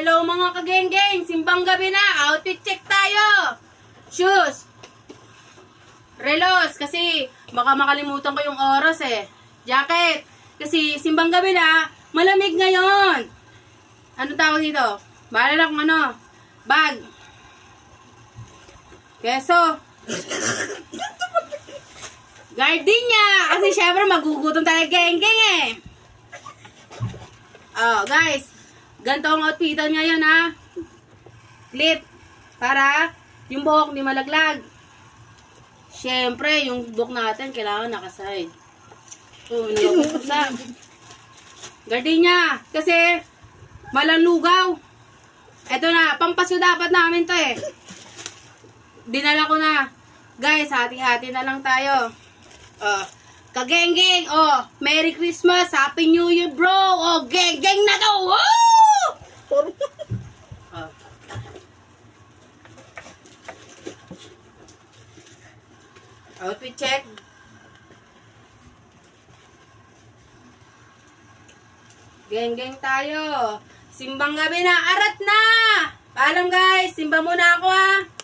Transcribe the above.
hello mga kageng-geng. Simbang gabi na. Outfit check tayo. Shoes. Relos. Kasi baka makalimutan ko yung oras eh. Jacket. Kasi simbang gabi na. Malamig ngayon. Ano tawag dito? Bahala na ano. Bag. Keso. Gardenia. Kasi syempre magugutom talaga geng-geng eh. Oh, guys. Ganito ang outfitan ngayon ha. Clip. Para yung buhok hindi malaglag. Siyempre, yung buhok natin kailangan nakaside. Oh, nakapusa. Gardenia. Kasi malalugaw. Eto na, pampaso dapat namin to eh. Dinala ko na. Guys, hati-hati na lang tayo. Oh, kageng-geng. Oh, Merry Christmas. Happy New Year, bro. Oh, geng-geng na to. Woo! Oh. Outfit check. Geng-geng tayo. Simbang gabi na. Arat na! Paalam guys. Simba muna ako ha.